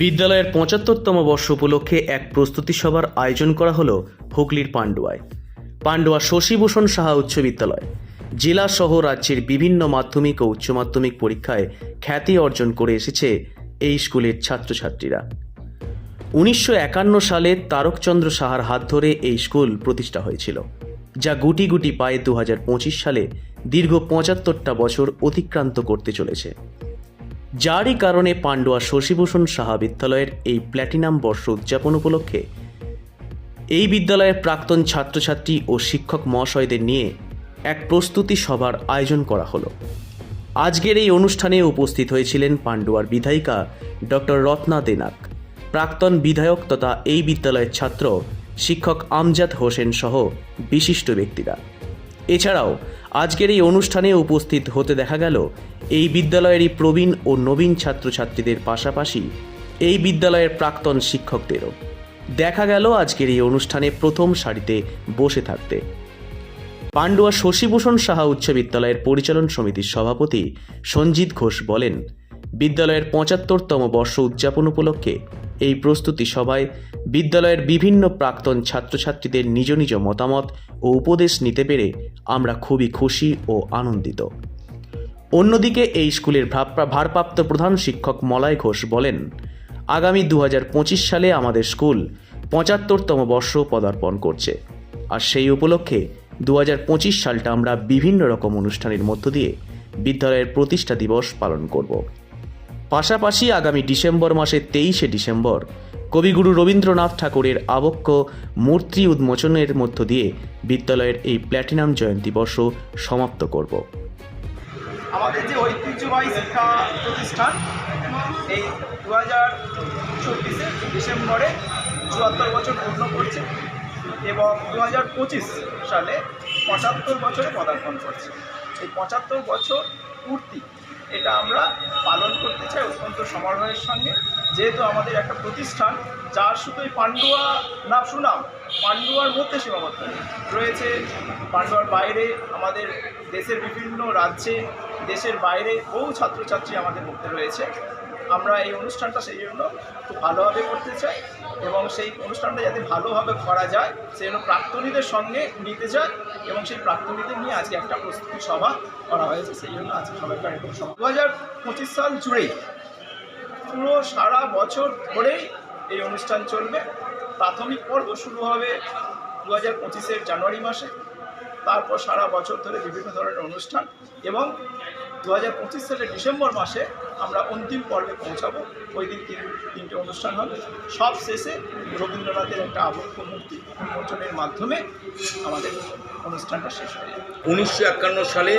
বিদ্যালয়ের পঁচাত্তরতম বর্ষ উপলক্ষে এক প্রস্তুতি সভার আয়োজন করা হলো হুগলির পান্ডুয়ায়। পান্ডুয়া শশীভূষণ সাহা উচ্চ বিদ্যালয়। জেলা সহ রাজ্যের বিভিন্ন মাধ্যমিক ও উচ্চ মাধ্যমিক পরীক্ষায় খ্যাতি অর্জন করে এসেছে এই স্কুলের ছাত্রছাত্রীরা। উনিশশো একান্ন সালে তারকচন্দ্র সাহার হাত ধরে এই স্কুল প্রতিষ্ঠা হয়েছিল, যা গুটি গুটি পায়ে দু হাজার পঁচিশ সালে দীর্ঘ পঁচাত্তরটা বছর অতিক্রান্ত করতে চলেছে। যারই কারণে পান্ডুয়া শশীভূষণ সাহা বিদ্যালয়ের এই প্ল্যাটিনাম বর্ষ উদযাপন উপলক্ষে এই বিদ্যালয়ের প্রাক্তন ছাত্রছাত্রী ও শিক্ষক মহাশয়দের নিয়ে এক প্রস্তুতি সভার আয়োজন করা হলো। আজকের এই অনুষ্ঠানে উপস্থিত হয়েছিলেন পান্ডুয়ার বিধায়িকা ডক্টর রত্না দেনাক, প্রাক্তন বিধায়ক তথা এই বিদ্যালয়ের ছাত্র শিক্ষক আমজাদ হোসেন সহ বিশিষ্ট ব্যক্তিরা। এছাড়াও আজকের এই অনুষ্ঠানে উপস্থিত হতে দেখা গেল এই বিদ্যালয়েরই প্রবীণ ও নবীন ছাত্রছাত্রীদের পাশাপাশি এই বিদ্যালয়ের প্রাক্তন শিক্ষকদেরও। দেখা গেল আজকের এই অনুষ্ঠানে প্রথম সারিতে বসে থাকতে। পাণ্ডুয়া শশীভূষণ সাহা উচ্চ বিদ্যালয়ের পরিচালন সমিতির সভাপতি সঞ্জিত ঘোষ বলেন বিদ্যালয়ের পঁচাত্তরতম বর্ষ উদযাপন উপলক্ষে এই প্রস্তুতি সভায় বিদ্যালয়ের বিভিন্ন প্রাক্তন ছাত্রছাত্রীদের নিজ নিজ মতামত ও উপদেশ নিতে পেরে আমরা খুবই খুশি ও আনন্দিত। অন্যদিকে এই স্কুলের ভারপ্রাপ্ত প্রধান শিক্ষক মলয় ঘোষ বলেন, আগামী দু হাজার পঁচিশ সালে আমাদের স্কুল পঁচাত্তরতম বর্ষ পদার্পণ করছে। আর সেই উপলক্ষে দু হাজার পঁচিশ সালটা আমরা বিভিন্ন রকম অনুষ্ঠানের মধ্য দিয়ে বিদ্যালয়ের প্রতিষ্ঠা দিবস পালন করব। পাশাপাশি আগামী ডিসেম্বর মাসের তেইশে ডিসেম্বর কবিগুরু রবীন্দ্রনাথ ঠাকুরের আবক্ষ মূর্তি উন্মোচনের মধ্য দিয়ে বিদ্যালয়ের এই প্ল্যাটিনাম জয়ন্তী বর্ষ সমাপ্ত করব। আমাদের যে ঐতিহ্যবাহী শিক্ষা প্রতিষ্ঠান, এই দু হাজার চব্বিশে ডিসেম্বরে চুয়াত্তর বছর পূর্ণ করছে এবং দু হাজার পঁচিশ সালে পঁচাত্তর বছরে পদার্পণ করছে। এই পঁচাত্তর বছর পূর্তি এটা আমরা পালন করতে চাই অত্যন্ত সমারোহের সঙ্গে। যেহেতু আমাদের একটা প্রতিষ্ঠান, যার শুধুই পান্ডুয়া না সুনাম, পান্ডুয়ার মধ্যে সীমাবদ্ধ রয়েছে পাণ্ডুয়ার বাইরে আমাদের দেশের বিভিন্ন রাজ্যে, দেশের বাইরে বহু ছাত্রছাত্রী আমাদের মধ্যে রয়েছে। আমরা এই অনুষ্ঠানটা সেই জন্য খুব ভালোভাবে করতে চাই এবং সেই অনুষ্ঠানটা যাতে ভালোভাবে করা যায়, সেই জন্য প্রাক্তনীদের সঙ্গে নিতে চাই এবং সেই প্রাক্তনীদের নিয়ে আজকে একটা প্রস্তুতি সভা করা হয়েছে। সেই জন্য আজকে সবাইকার এরকম সভা। দু হাজার পঁচিশ সাল জুড়েই পুরো সারা বছর ধরেই এই অনুষ্ঠান চলবে। প্রাথমিক পর্ব শুরু হবে দু হাজার পঁচিশের জানুয়ারি মাসে। তারপর সারা বছর ধরে বিভিন্ন ধরনের অনুষ্ঠান এবং দু হাজার পঁচিশ সালের ডিসেম্বর মাসে আমরা অন্তিম পর্বে পৌঁছাবো। ওই দিন তিন তিনটে অনুষ্ঠান হবে। সব শেষে রবীন্দ্রনাথের একটা আবক্ষ মূর্তি উন্মোচনের মাধ্যমে আমাদের অনুষ্ঠানটা শেষ হয়ে উনিশশো একান্ন সালে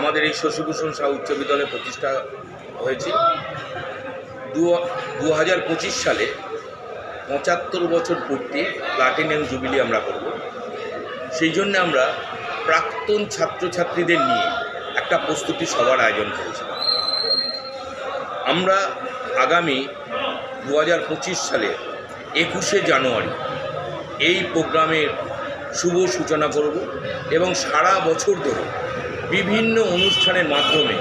আমাদের এই শশীভূষণ শাহ উচ্চ বিদ্যালয় প্রতিষ্ঠা হয়েছে। দু হাজার পঁচিশ সালে পঁচাত্তর বছর পূর্তি প্লাটিনাম জুবিলি আমরা করব। সেই জন্য আমরা প্রাক্তন ছাত্রছাত্রীদের নিয়ে একটা প্রস্তুতি সভার আয়োজন করেছিলাম। আমরা আগামী দু হাজার পঁচিশ সালে একুশে জানুয়ারি এই প্রোগ্রামের শুভ সূচনা করব এবং সারা বছর ধরে বিভিন্ন অনুষ্ঠানের মাধ্যমে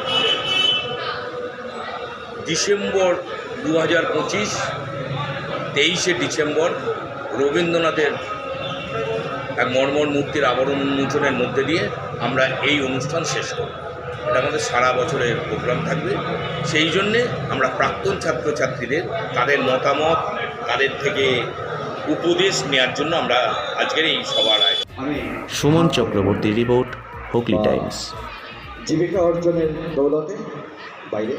ডিসেম্বর দু হাজার পঁচিশ, তেইশে ডিসেম্বর রবীন্দ্রনাথের মর্মর মূর্তির আবরণ উন্মোচনের মধ্যে দিয়ে আমরা এই অনুষ্ঠান শেষ করব। এটা আমাদের সারা বছরের প্রোগ্রাম থাকবে। সেই জন্যে আমরা প্রাক্তন ছাত্রছাত্রীদের তাদের মতামত তাদের থেকে উপদেশ নেওয়ার জন্য আমরা আজকের এই সবার আয়োজন সুমন চক্রবর্তী রিপোর্ট হুগলি টাইমস। জীবিকা অর্জনের দৌলতে বাইরে।